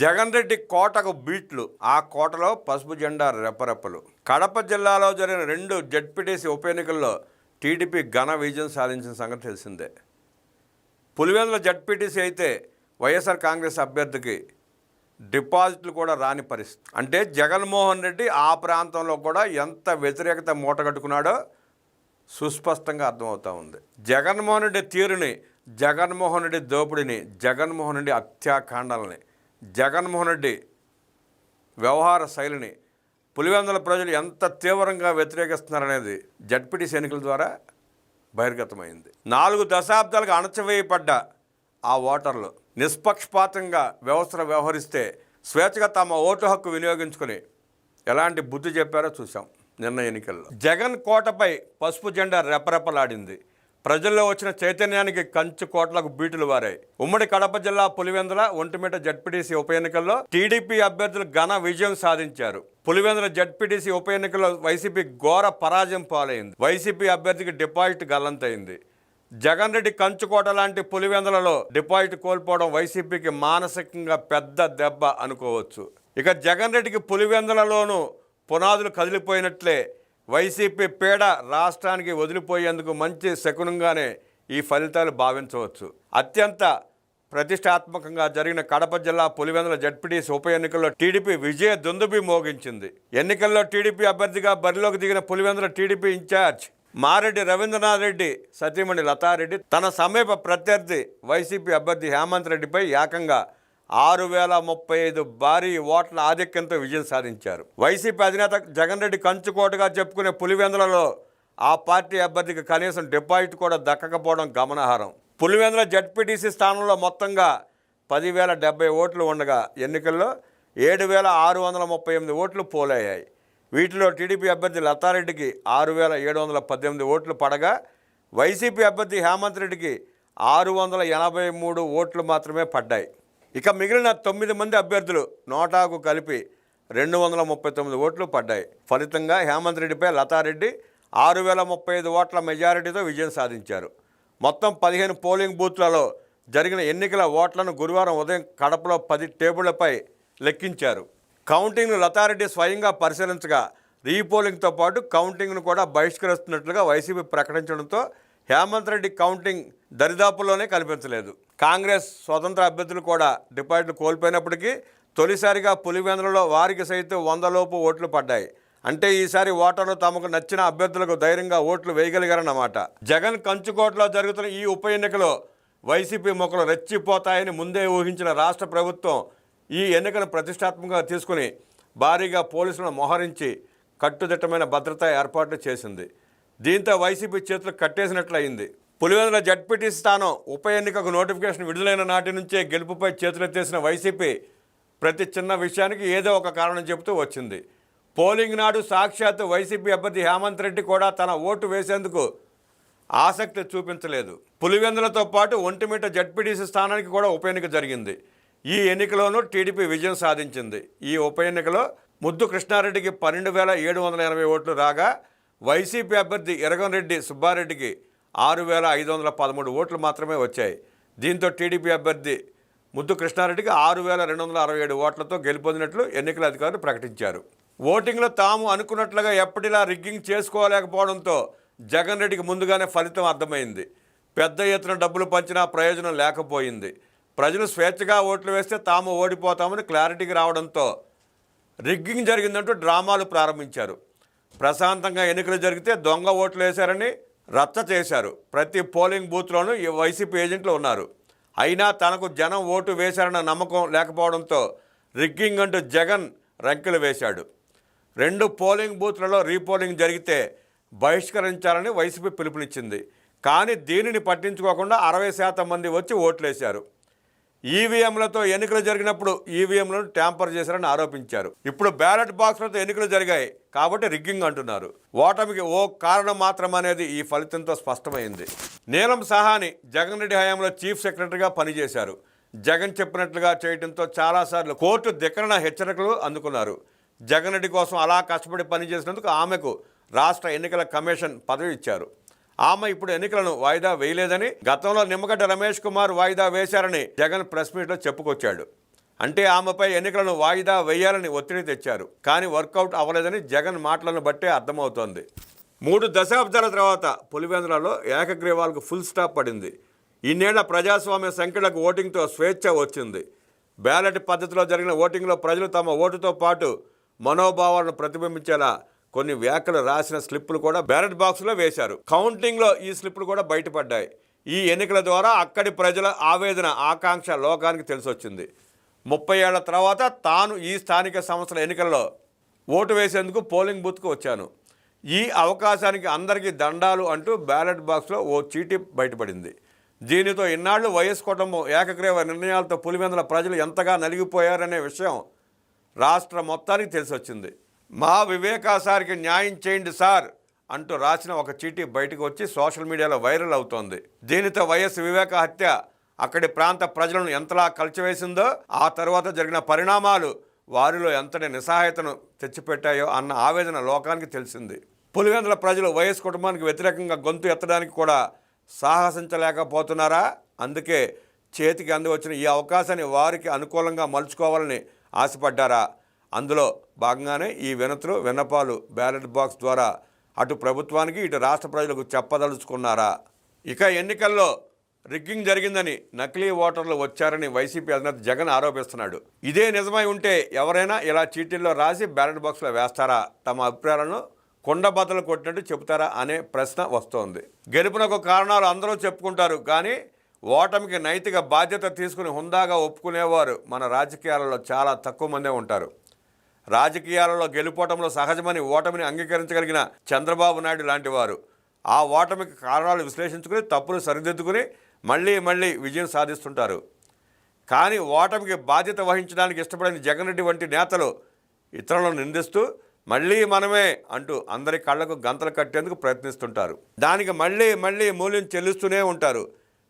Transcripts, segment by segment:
జగన్ రెడ్డి కోటకు బీట్లు. ఆ కోటలో పసుపు జెండా రెపరెపలు. కడప జిల్లాలో జరిగిన రెండు జడ్పీటీసీ ఉప ఎన్నికల్లో టీడీపీ ఘన విజయం సాధించిన సంగతి తెలిసిందే. పులివెందుల జడ్పీటీసీ అయితే వైఎస్ఆర్ కాంగ్రెస్ అభ్యర్థికి డిపాజిట్లు కూడా రాని పరిస్థితి. అంటే జగన్మోహన్ రెడ్డి ఆ ప్రాంతంలో కూడా ఎంత వ్యతిరేకత మూటగట్టుకున్నాడో సుస్పష్టంగా అర్థమవుతూ ఉంది. జగన్మోహన్ రెడ్డి తీరుని జగన్మోహన్ రెడ్డి దోపిడిని జగన్మోహన్ రెడ్డి హత్యాకాండాలని జగన్మోహన్ రెడ్డి వ్యవహార శైలిని పులివెందుల ప్రజలు ఎంత తీవ్రంగా వ్యతిరేకిస్తున్నారనేది జడ్పీటీ సైనికుల ద్వారా బహిర్గతమైంది. నాలుగు దశాబ్దాలుగా అణచివేయబడ్డ ఆ ఓటర్లు నిష్పక్షపాతంగా వ్యవస్థను వ్యవహరిస్తే స్వేచ్ఛగా తమ ఓటు హక్కు వినియోగించుకుని ఎలాంటి బుద్ధి చెప్పారో చూసాం నిన్న ఎన్నికల్లో. జగన్ కోటపై పసుపు జెండా రెపరెపలాడింది. ప్రజల్లో వచ్చిన చైతన్యానికి కంచు కోట్లకు బీటులు వారాయి. ఉమ్మడి కడప జిల్లా పులివెందుల ఒంటిమిట జడ్పీటీసీ ఉప ఎన్నికల్లో టీడీపీ అభ్యర్థులు ఘన విజయం సాధించారు. పులివెందుల జడ్పీటీసీ ఉప ఎన్నికల్లో వైసీపీ ఘోర పరాజయం పాలైంది. వైసీపీ అభ్యర్థికి డిపాజిట్ గల్లంతైంది. జగన్ రెడ్డి కంచుకోట లాంటి పులివెందులలో డిపాజిట్ కోల్పోవడం వైసీపీకి మానసికంగా పెద్ద దెబ్బ అనుకోవచ్చు. ఇక జగన్ రెడ్డికి పులివెందులలోనూ పునాదులు కదిలిపోయినట్లే వైసీపీ పేడ రాష్ట్రానికి వదిలిపోయేందుకు మంచి శకునంగానే ఈ ఫలితాలు భావించవచ్చు. అత్యంత ప్రతిష్టాత్మకంగా జరిగిన కడప జిల్లా పులివెందుల జడ్పీటీసీ ఉప ఎన్నికల్లో టీడీపీ విజయ దుందుబి మోగించింది. ఎన్నికల్లో టీడీపీ అభ్యర్థిగా బరిలోకి దిగిన పులివెందుల టీడీపీ ఇన్ఛార్జ్ మారెడ్డి రవీంద్రనాథ్ రెడ్డి సతీమణి లతారెడ్డి తన సమీప ప్రత్యర్థి వైసీపీ అభ్యర్థి హేమంత్ రెడ్డిపై ఏకంగా ఆరు వేల ముప్పై ఐదు భారీ ఓట్ల ఆధిక్యంతో విజయం సాధించారు. వైసీపీ అధినేత జగన్ రెడ్డి కంచుకోటగా చెప్పుకునే పులివెందులలో ఆ పార్టీ అభ్యర్థికి కనీసం డిపాజిట్ కూడా దక్కకపోవడం గమనార్హం. పులివెందుల జడ్పీటీసీ స్థానంలో మొత్తంగా పదివేల డెబ్బై ఓట్లు ఉండగా ఎన్నికల్లో ఏడు వేల ఆరు వందల ముప్పై ఎనిమిది ఓట్లు పోలయ్యాయి. వీటిలో టీడీపీ అభ్యర్థి లతారెడ్డికి ఆరు వేల ఏడు వందల పద్దెనిమిది ఓట్లు పడగా వైసీపీ అభ్యర్థి హేమంత్ రెడ్డికి ఆరు వందల ఎనభై మూడు ఓట్లు మాత్రమే పడ్డాయి. ఇక మిగిలిన తొమ్మిది మంది అభ్యర్థులు నోటాకు కలిపి రెండు వందల ముప్పై తొమ్మిది ఓట్లు పడ్డాయి. ఫలితంగా హేమంత్ రెడ్డిపై లతారెడ్డి ఆరు వేల ముప్పై ఐదు ఓట్ల మెజారిటీతో విజయం సాధించారు. మొత్తం పదిహేను పోలింగ్ బూత్లలో జరిగిన ఎన్నికల ఓట్లను గురువారం ఉదయం కడపలో పది టేబుళ్ళపై లెక్కించారు. కౌంటింగ్ను లతారెడ్డి స్వయంగా పరిశీలించగా రీపోలింగ్తో పాటు కౌంటింగ్ను కూడా బహిష్కరిస్తున్నట్లుగా వైసీపీ ప్రకటించడంతో హేమంత్ రెడ్డి కౌంటింగ్ దరిదాపుల్లోనే కనిపించలేదు. కాంగ్రెస్ స్వతంత్ర అభ్యర్థులు కూడా డిపాజిట్లు కోల్పోయినప్పటికీ తొలిసారిగా పులివెందులలో వారికి సైతం వందలోపు ఓట్లు పడ్డాయి. అంటే ఈసారి ఓటర్లు తమకు నచ్చిన అభ్యర్థులకు ధైర్యంగా ఓట్లు వేయగలిగారన్నమాట. జగన్ కంచుకోటలో జరుగుతున్న ఈ ఉప ఎన్నికలో వైసీపీ మొక్కలు రెచ్చిపోతాయని ముందే ఊహించిన రాష్ట్ర ప్రభుత్వం ఈ ఎన్నికను ప్రతిష్టాత్మకంగా తీసుకుని భారీగా పోలీసులను మోహరించి కట్టుదిట్టమైన భద్రతా ఏర్పాట్లు చేసింది. దీంతో వైసీపీ చేతులు కట్టేసినట్లయింది. పులివెందుల జడ్పీటీ స్థానం ఉప ఎన్నికకు నోటిఫికేషన్ విడుదలైన నాటి నుంచే గెలుపుపై చేతులెత్తేసిన వైసీపీ ప్రతి చిన్న విషయానికి ఏదో ఒక కారణం చెబుతూ వచ్చింది. పోలింగ్ నాడు సాక్షాత్ వైసీపీ అభ్యర్థి హేమంత్ రెడ్డి కూడా తన ఓటు వేసేందుకు ఆసక్తి చూపించలేదు. పులివెందులతో పాటు ఒంటిమిట జడ్పీటీసీ స్థానానికి కూడా ఉప ఎన్నిక జరిగింది. ఈ ఎన్నికలోనూ టీడీపీ విజయం సాధించింది. ఈ ఉప ఎన్నికలో ముద్దు కృష్ణారెడ్డికి పన్నెండు వేల ఏడు వందల ఎనభై ఓట్లు రాగా వైసీపీ అభ్యర్థి ఎరగంరెడ్డి సుబ్బారెడ్డికి ఆరు వేల ఐదు వందల పదమూడు ఓట్లు మాత్రమే వచ్చాయి. దీంతో టీడీపీ అభ్యర్థి ముద్దు కృష్ణారెడ్డికి ఆరు వేల రెండు వందల అరవై ఏడు ఓట్లతో గెలుపొందినట్లు ఎన్నికల అధికారులు ప్రకటించారు. ఓటింగ్లో తాము అనుకున్నట్లుగా ఎప్పటిలా రిగ్గింగ్ చేసుకోలేకపోవడంతో జగన్ రెడ్డికి ముందుగానే ఫలితం అర్థమైంది. పెద్ద ఎత్తున డబ్బులు పంచినా ప్రయోజనం లేకపోయింది. ప్రజలు స్వేచ్ఛగా ఓట్లు వేస్తే తాము ఓడిపోతామని క్లారిటీకి రావడంతో రిగ్గింగ్ జరిగిందంటూ డ్రామాలు ప్రారంభించారు. ప్రశాంతంగా ఎన్నికలు జరిగితే దొంగ ఓట్లు వేశారని రచ్చ చేశారు. ప్రతి పోలింగ్ బూత్లోనూ ఈ వైసీపీ ఏజెంట్లు ఉన్నారు. అయినా తనకు జనం ఓటు వేశారన్న నమ్మకం లేకపోవడంతో రిగ్గింగ్ అంటూ జగన్ రంకెలు వేశాడు. రెండు పోలింగ్ బూత్లలో రీపోలింగ్ జరిగితే బహిష్కరించాలని వైసీపీ పిలుపునిచ్చింది. కానీ దీనిని పట్టించుకోకుండా అరవై శాతం మంది వచ్చి ఓట్లేశారు. ఈవీఎంలతో ఎన్నికలు జరిగినప్పుడు ఈవీఎంలను ట్యాంపర్ చేశారని ఆరోపించారు. ఇప్పుడు బ్యాలెట్ బాక్స్లతో ఎన్నికలు జరిగాయి కాబట్టి రిగ్గింగ్ అంటున్నారు. ఓటమికి ఓ కారణం మాత్రం అనేది ఈ ఫలితంతో స్పష్టమైంది. నీలం సహాని జగన్ రెడ్డి హయాంలో చీఫ్ సెక్రటరీగా పనిచేశారు. జగన్ చెప్పినట్లుగా చేయడంతో చాలాసార్లు కోర్టు ధిక్కరణ హెచ్చరికలు అందుకున్నారు. జగన్ రెడ్డి కోసం అలా కష్టపడి పనిచేసినందుకు ఆమెకు రాష్ట్ర ఎన్నికల కమిషన్ పదవి ఇచ్చారు. ఆమె ఇప్పుడు ఎన్నికలను వాయిదా వేయలేదని గతంలో నిమ్మగడ్డ రమేష్ కుమార్ వాయిదా వేశారని జగన్ ప్రెస్ మీట్లో చెప్పుకొచ్చాడు. అంటే ఆమెపై ఎన్నికలను వాయిదా వేయాలని ఒత్తిడి తెచ్చారు. కానీ వర్కౌట్ అవ్వలేదని జగన్ మాటలను బట్టే అర్థమవుతోంది. మూడు దశాబ్దాల తర్వాత పులివెందులలో ఏకగ్రీవాలకు ఫుల్ స్టాప్ పడింది. ఇన్నేళ్ళ ప్రజాస్వామ్య సంఖ్యలకు ఓటింగ్తో స్వేచ్ఛ వచ్చింది. బ్యాలెట్ పద్ధతిలో జరిగిన ఓటింగ్లో ప్రజలు తమ ఓటుతో పాటు మనోభావాలను ప్రతిబింబించేలా కొన్ని వ్యాఖ్యలు రాసిన స్లిప్పులు కూడా బ్యాలెట్ బాక్స్లో వేశారు. కౌంటింగ్లో ఈ స్లిప్పులు కూడా బయటపడ్డాయి. ఈ ఎన్నికల ద్వారా అక్కడి ప్రజల ఆవేదన ఆకాంక్ష లోకానికి తెలిసొచ్చింది. ముప్పై ఏళ్ళ తర్వాత తాను ఈ స్థానిక సంస్థల ఎన్నికల్లో ఓటు వేసేందుకు పోలింగ్ బూత్కు వచ్చాను. ఈ అవకాశానికి అందరికీ దండాలు అంటూ బ్యాలెట్ బాక్స్లో ఓ చీటీ బయటపడింది. దీనితో ఇన్నాళ్ళు వైఎస్ కుటుంబం ఏకగ్రీవ నిర్ణయాలతో పులివెందుల ప్రజలు ఎంతగా నలిగిపోయారనే విషయం రాష్ట్ర మొత్తానికి తెలిసొచ్చింది. మా వివేకాసారికి న్యాయం చేయండి సార్ అంటూ రాసిన ఒక చీటీ బయటకు వచ్చి సోషల్ మీడియాలో వైరల్ అవుతోంది. దీనితో వైఎస్ వివేక హత్య అక్కడి ప్రాంత ప్రజలను ఎంతలా కలిచివేసిందో ఆ తర్వాత జరిగిన పరిణామాలు వారిలో ఎంతటి నిస్సహాయతను తెచ్చిపెట్టాయో అన్న ఆవేదన లోకానికి తెలిసింది. పులివెందుల ప్రజలు వైఎస్ కుటుంబానికి వ్యతిరేకంగా గొంతు ఎత్తడానికి కూడా సాహసించలేకపోతున్నారా? అందుకే చేతికి అంది వచ్చిన ఈ అవకాశాన్ని వారికి అనుకూలంగా మలుచుకోవాలని ఆశపడ్డారా? అందులో భాగంగానే ఈ వినతులు విన్నపాలు బ్యాలెట్ బాక్స్ ద్వారా అటు ప్రభుత్వానికి ఇటు రాష్ట్ర ప్రజలకు చెప్పదలుచుకున్నారా? ఇక ఎన్నికల్లో రిగ్గింగ్ జరిగిందని నకిలీ ఓటర్లు వచ్చారని వైసీపీ అధినేత జగన్ ఆరోపిస్తున్నాడు. ఇదే నిజమై ఉంటే ఎవరైనా ఇలా చీటీల్లో రాసి బ్యాలెట్ బాక్స్లో వేస్తారా? తమ అభిప్రాయాలను కొండబద్దలు కొట్టినట్టు చెబుతారా అనే ప్రశ్న వస్తోంది. గెలుపునకు కారణాలు అందరూ చెప్పుకుంటారు కానీ ఓటమికి నైతిక బాధ్యత తీసుకుని హుందాగా ఒప్పుకునేవారు మన రాజకీయాలలో చాలా తక్కువ మందే ఉంటారు. రాజకీయాలలో గెలుపోవటంలో సహజమని ఓటమిని అంగీకరించగలిగిన చంద్రబాబు నాయుడు లాంటి వారు ఆ ఓటమికి కారణాలు విశ్లేషించుకుని తప్పులు సరిదిద్దుకుని మళ్ళీ మళ్ళీ విజయం సాధిస్తుంటారు. కానీ ఓటమికి బాధ్యత వహించడానికి ఇష్టపడని జగన్ రెడ్డి వంటి నేతలు ఇతరులను నిందిస్తూ మళ్ళీ మనమే అంటూ అందరి కళ్ళకు గంతలు కట్టేందుకు ప్రయత్నిస్తుంటారు. దానికి మళ్ళీ మళ్ళీ మూల్యం చెల్లిస్తూనే ఉంటారు.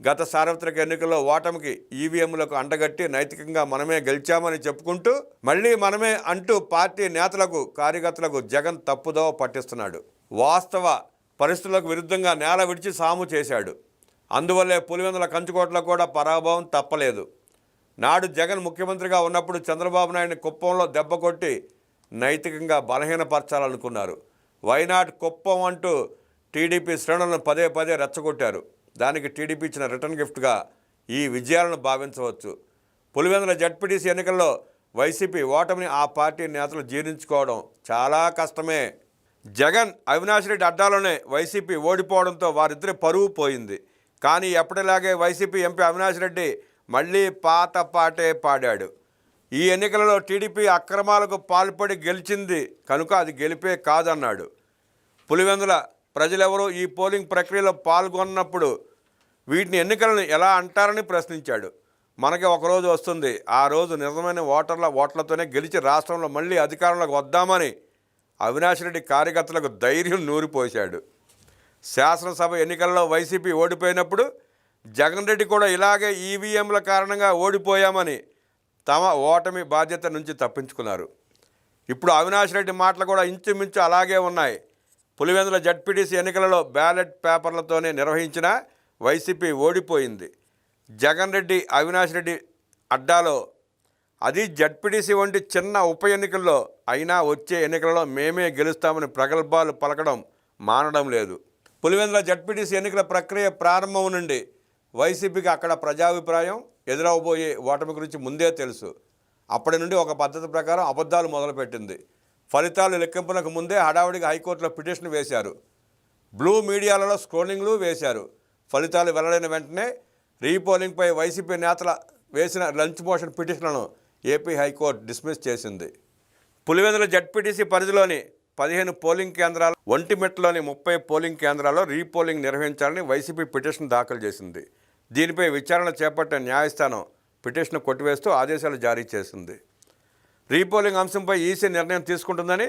గత సార్వత్రిక ఎన్నికల్లో ఓటమికి ఈవీఎంలకు అండగట్టి నైతికంగా మనమే గెలిచామని చెప్పుకుంటూ మళ్ళీ మనమే అంటూ పార్టీ నేతలకు కార్యకర్తలకు జగన్ తప్పుదోవ పట్టిస్తున్నాడు. వాస్తవ పరిస్థితులకు విరుద్ధంగా నేల విడిచి సాము చేశాడు. అందువల్లే పులివెందుల కంచుకోట్ల కూడా పరాభవం తప్పలేదు. నాడు జగన్ ముఖ్యమంత్రిగా ఉన్నప్పుడు చంద్రబాబు నాయుడిని కుప్పంలో దెబ్బ కొట్టి నైతికంగా బలహీనపరచాలనుకున్నారు. వైనాట్ కుప్పం అంటూ టీడీపీ శ్రేణులను పదే పదే రెచ్చగొట్టారు. దానికి టీడీపీ ఇచ్చిన రిటర్న్ గిఫ్ట్గా ఈ విజయాలను భావించవచ్చు. పులివెందుల జడ్పీటీసీ ఎన్నికల్లో వైసీపీ ఓటమిని ఆ పార్టీ నేతలు జీర్ణించుకోవడం చాలా కష్టమే. జగన్ అవినాష్ రెడ్డి అడ్డాలోనే వైసీపీ ఓడిపోవడంతో వారిద్దరి పరువు పోయింది. కానీ ఎప్పటిలాగే వైసీపీ ఎంపీ అవినాష్ రెడ్డి మళ్ళీ పాత పాటే పాడాడు. ఈ ఎన్నికలలో టీడీపీ అక్రమాలకు పాల్పడి గెలిచింది కనుక అది గెలిపే కాదన్నాడు. పులివెందుల ప్రజలెవరూ ఈ పోలింగ్ ప్రక్రియలో పాల్గొన్నప్పుడు వీటిని ఎన్నికలను ఎలా అంటారని ప్రశ్నించాడు. మనకి ఒకరోజు వస్తుంది. ఆ రోజు నిజమైన ఓటర్ల ఓట్లతోనే గెలిచి రాష్ట్రంలో మళ్ళీ అధికారంలోకి వద్దామని అవినాష్ రెడ్డి కార్యకర్తలకు ధైర్యం నూరిపోశాడు. శాసనసభ ఎన్నికల్లో వైసీపీ ఓడిపోయినప్పుడు జగన్ రెడ్డి కూడా ఇలాగే ఈవీఎంల కారణంగా ఓడిపోయామని తమ ఓటమి బాధ్యత నుంచి తప్పించుకున్నారు. ఇప్పుడు అవినాష్ రెడ్డి మాటలు కూడా ఇంచుమించు అలాగే ఉన్నాయి. పులివెందుల జడ్పీటీసీ ఎన్నికలలో బ్యాలెట్ పేపర్లతోనే నిర్వహించిన వైసీపీ ఓడిపోయింది. జగన్ రెడ్డి అవినాష్ రెడ్డి అడ్డాలో అది జడ్పీటీసీ వంటి చిన్న ఉప ఎన్నికల్లో అయినా వచ్చే ఎన్నికలలో మేమే గెలుస్తామని ప్రగల్భాలు పలకడం మానడం లేదు. పులివెందుల జడ్పీటీసీ ఎన్నికల ప్రక్రియ ప్రారంభం నుండి వైసీపీకి అక్కడ ప్రజాభిప్రాయం ఎదురవబోయే ఓటమి గురించి ముందే తెలుసు. అప్పటి నుండి ఒక పద్ధతి ప్రకారం అబద్ధాలు మొదలుపెట్టింది. ఫలితాలు లెక్కింపునకు ముందే హడావుడిగా హైకోర్టులో పిటిషన్ వేశారు. బ్లూ మీడియాలలో స్క్రోలింగ్లు వేశారు. ఫలితాలు వెల్లడైన వెంటనే రీపోలింగ్పై వైసీపీ నేతల వేసిన లంచ్ మోషన్ పిటిషన్లను ఏపీ హైకోర్టు డిస్మిస్ చేసింది. పులివెందుల జడ్పీటీసీ పరిధిలోని పదిహేను పోలింగ్ కేంద్రాలు ఒంటిమెట్లోని ముప్పై పోలింగ్ కేంద్రాల్లో రీపోలింగ్ నిర్వహించాలని వైసీపీ పిటిషన్ దాఖలు చేసింది. దీనిపై విచారణ చేపట్టిన న్యాయస్థానం పిటిషన్ కొట్టివేస్తూ ఆదేశాలు జారీ చేసింది. రీపోలింగ్ అంశంపై ఈసీ నిర్ణయం తీసుకుంటుందని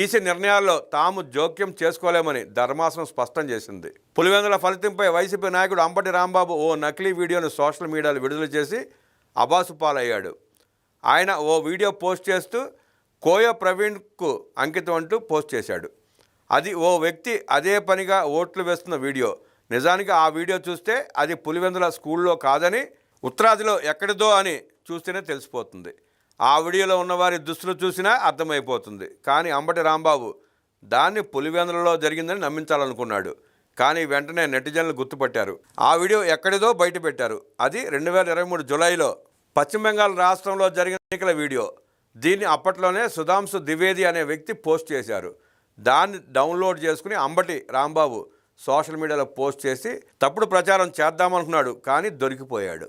ఈసీ నిర్ణయాల్లో తాము జోక్యం చేసుకోలేమని ధర్మాసనం స్పష్టం చేసింది. పులివెందుల ఫలితంపై వైసీపీ నాయకుడు అంబటి రాంబాబు ఓ నకిలీ వీడియోను సోషల్ మీడియాలో విడుదల చేసి అబాసు పాలయ్యాడు. ఆయన ఓ వీడియో పోస్ట్ చేస్తూ కోయ ప్రవీణ్కు అంకితం అంటూ పోస్ట్ చేశాడు. అది ఓ వ్యక్తి అదే పనిగా ఓట్లు వేస్తున్న వీడియో. నిజానికి ఆ వీడియో చూస్తే అది పులివెందుల స్కూల్లో కాదని ఉత్తరాదిలో ఎక్కడిదో అని చూస్తేనే తెలిసిపోతుంది. ఆ వీడియోలో ఉన్నవారి దుస్తులు చూసినా అర్థమైపోతుంది. కానీ అంబటి రాంబాబు దాన్ని పులివెందులలో జరిగిందని నమ్మించాలనుకున్నాడు. కానీ వెంటనే నెటిజన్లు గుర్తుపట్టారు. ఆ వీడియో ఎక్కడిదో బయటపెట్టారు అది రెండు వేల ఇరవై మూడు జులైలో పశ్చిమ బెంగాల్ రాష్ట్రంలో జరిగిన ఎన్నికల వీడియో. దీన్ని అప్పట్లోనే సుధాంశు ద్వివేది అనే వ్యక్తి పోస్ట్ చేశారు. దాన్ని డౌన్లోడ్ చేసుకుని అంబటి రాంబాబు సోషల్ మీడియాలో పోస్ట్ చేసి తప్పుడు ప్రచారం చేద్దామనుకున్నాడు కానీ దొరికిపోయాడు.